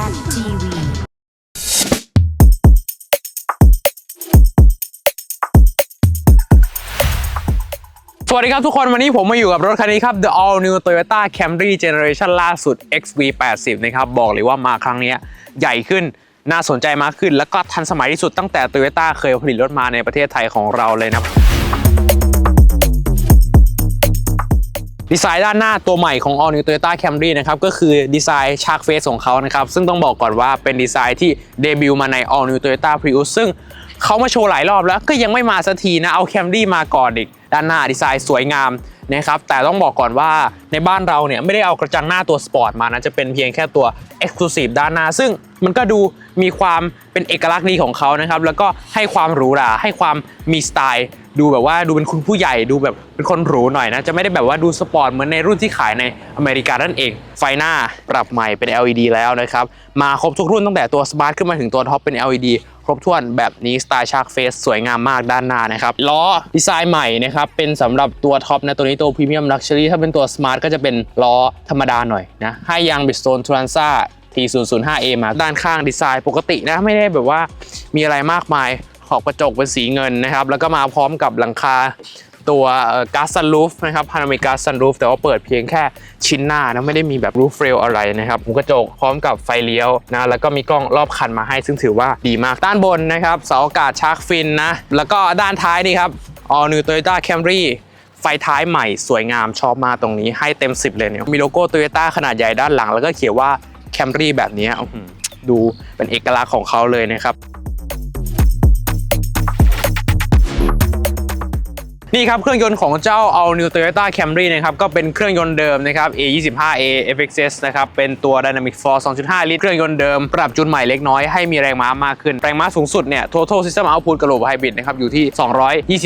Zen TV. สวัสดีครับทุกคนวันนี้ผมมาอยู่กับรถคันนี้ครับ The All New Toyota Camry Generation ล่าสุด XV80 นะครับ บอกเลยว่ามาครั้งนี้ใหญ่ขึ้นน่าสนใจมากขึ้น แล้วก็ทันสมัยที่สุดตั้งแต่ Toyota เคยผลิตรถมาในประเทศไทยของเราเลยนะ ดีไซน์ด้านหน้าตัวใหม่ของ All New Toyota Camry นะครับก็คือดีไซน์ชาร์กเฟสของเขานะครับซึ่งต้องบอกก่อนว่าเป็นดีไซน์ที่เดบิวต์มาใน All New Toyota Prius ซึ่งเขามาโชว์หลายรอบแล้วก็ยังไม่มาสักทีนะเอา Camry มาก่อนอีกด้านหน้าดีไซน์สวยงามนะครับแต่ต้องบอกก่อนว่าในบ้านเราเนี่ยไม่ได้เอากระจังหน้าตัวสปอร์ตมานะจะเป็นเพียงแค่ตัว Exclusive ด้านหน้า ซึ่งมันก็ดูมีความเป็นเอกลักษณ์ดีของเขานะครับแล้วก็ให้ความหรูหราให้ความมีสไตล์ ดูแบบว่าดูเป็นคุณผู้ใหญ่ดูแบบเป็นคนหรูหน่อยนะ จะไม่ได้แบบว่าดูสปอร์ตเหมือนในรุ่นที่ขายในอเมริกานั่นเอง ไฟหน้าปรับใหม่เป็น LED แล้วนะครับ มาครบทุกรุ่นตั้งแต่ตัว Smart ขึ้นมาถึงตัวท็อปเป็น LED ครบถ้วนแบบนี้สไตล์ชาร์กเฟสสวยงามมากด้านหน้านะครับล้อดีไซน์ใหม่นะครับเป็นสำหรับตัวท็อปนะตัวนี้ตัวพรีเมียมลักชัวรี่ถ้าเป็นตัว Smart ก็จะเป็นล้อธรรมดาหน่อยนะให้ยาง Bridgestone Turanza T005A มาด้านข้างดีไซน์ปกตินะไม่ได้แบบว่ามีอะไรมากมาย ขอบกระจกเป็นสีเงินนะครับ แล้วก็มาพร้อมกับหลังคาตัวก๊าซซันรูฟนะครับพานามิกาซันรูฟแต่ว่าเปิดเพียงแค่ชิ้นหน้านะไม่ได้มีแบบรูฟเรลอะไรนะครับมุมกระจกพร้อมกับไฟเลี้ยวนะแล้วก็มีกล้องรอบคันมาให้ซึ่งถือว่าดีมาก ด้านบนนะครับเสาอากาศชาร์กฟินนะแล้วก็ด้านท้ายนี่ครับ All New Toyota Camry ไฟท้ายใหม่สวยงามชอบมาตรงนี้ให้เต็ม 10 เลยเนี่ยมีโลโก้โตโยต้าขนาดใหญ่ด้านหลัง แล้วก็เขียนว่า Camry แบบนี้ดูเป็นเอกลักษณ์ของเขาเลยนะครับ นี่ครับเครื่องยนต์ของเจ้า All New Toyota Camry นะครับก็เป็นเครื่องยนต์เดิมนะครับ A25A FXS นะครับเป็นตัว Dynamic Force 2.5 ลิตรเครื่องยนต์เดิม ปรับจูนใหม่เล็กน้อยให้มีแรงม้ามากขึ้น แรงม้าสูงสุดเนี่ย Total System Output กับระบบ Hybrid นะครับอยู่ที่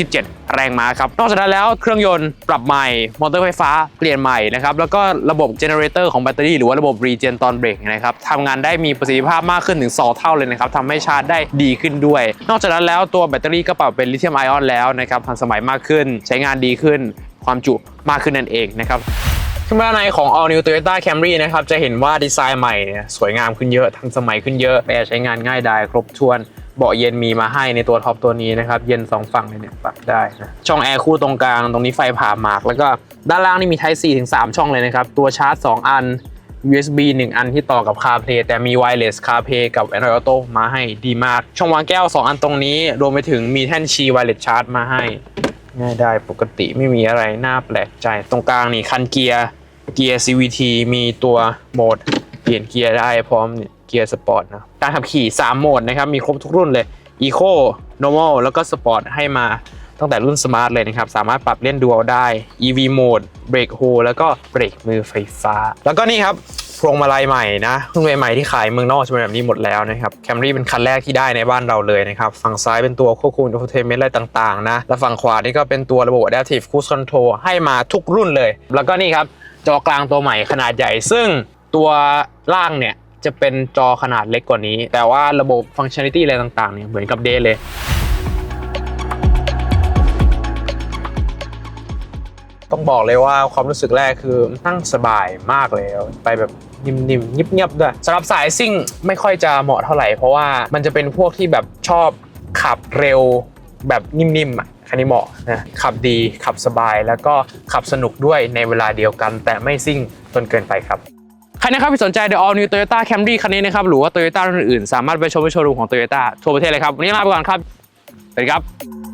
227 แรงม้าครับ นอกจากนั้นแล้วเครื่องยนต์ปรับใหม่ มอเตอร์ไฟฟ้าเปลี่ยนใหม่นะครับแล้วก็ระบบ Generator ของแบตเตอรี่หรือว่าระบบ Regen ตอนเบรกนะครับทำงานได้มีประสิทธิภาพมากขึ้นถึง 2 เท่าเลยนะครับทำให้ชาร์จได้ดีขึ้นด้วย นอกจากนั้นแล้วตัวแบตเตอรี่ก็ปรับเป็นลิเธียมไอออนแล้วนะครับทันสมัยมากขึ้นใช้งานดีขึ้น ความจุมากขึ้นนั่นเองนะครับข้างในของ All New Toyota Camry นะครับ จะเห็นว่าดีไซน์ใหม่เนี่ยสวยงามขึ้นเยอะทันสมัยขึ้นเยอะแอร์ใช้งานง่ายดายครบถ้วนเบาะเย็นมีมาให้ในตัวท็อปตัวนี้นะครับ เย็นสองฝั่งเลยเนี่ยปรับได้นะช่องแอร์คู่ตรงกลาง ตรงนี้ไฟผ่าหมาก แล้วก็ด้านล่างนี่มี Type C ถึง 3 ช่องเลยนะครับ ตัวชาร์จ 2 อัน USB 1 อันที่ต่อกับ CarPlay แต่มี Wireless CarPlay กับ Android Auto มาให้ดีมาก ช่องวางแก้ว 2 อันตรงนี้ รวมไปถึงมีแท่นชี Wireless Charge มาให้ ง่ายได้ปกติไม่มีอะไรน่าแปลกใจ ตรงกลางนี่คันเกียร์เกียร์ CVT มีตัวโหมด เปลี่ยนเกียร์ได้พร้อมเกียร์สปอร์ตนะการขับขี่ 3 โหมดนะครับ มีครบทุกรุ่นเลย Eco Normal แล้วก็ Sport ให้มาตั้งแต่รุ่น Smart เลยนะครับ สามารถปรับเล่นดูเอาได้ EV Mode Brake Hold แล้วก็เบรกมือไฟฟ้า แล้วก็นี่ครับ พวงมาลัยใหม่นะพวงมาลัยใหม่ที่ขายเมืองนอกจะเป็นแบบนี้หมดแล้วนะครับ Camry เป็นคันแรกที่ได้ในบ้านเราเลยนะครับ ฝั่งซ้ายเป็นตัวควบคุม infotainment อะไรต่างๆ นะ และฝั่งขวานี่ก็เป็นตัวระบบ adaptive cruise control ให้มาทุกรุ่นเลย แล้วก็นี่ครับ จอกลางตัวใหม่ขนาดใหญ่ ซึ่งตัวล่างเนี่ยจะเป็นจอขนาดเล็กกว่านี้ แต่ว่าระบบฟังชัน a ลิตี้อะไรต่างๆเนี่ยเหมือนกับเดย์เลย ต้องบอกเลยว่าความรู้สึกแรกคือนั่งสบายมากเลยไปแบบนิ่มๆเงียบๆด้วยสำหรับสายซิ่งไม่ค่อยจะเหมาะเท่าไหร่เพราะว่ามันจะเป็นพวกที่แบบชอบขับเร็วแบบนิ่มๆอะคันนี้เหมาะนะขับดีขับสบายแล้วก็ขับสนุกด้วยในเวลาเดียวกัน แต่ไม่ซิ่งจนเกินไปครับใครนะครับที่สนใจ The All New Toyota Camry คันนี้นะครับหรือว่า Toyota รุ่นอื่นๆสามารถไปชมที่โชว์รูมของ Toyota ทั่วประเทศเลยครับ วันนี้ลาไปก่อนครับสวัสดีครับ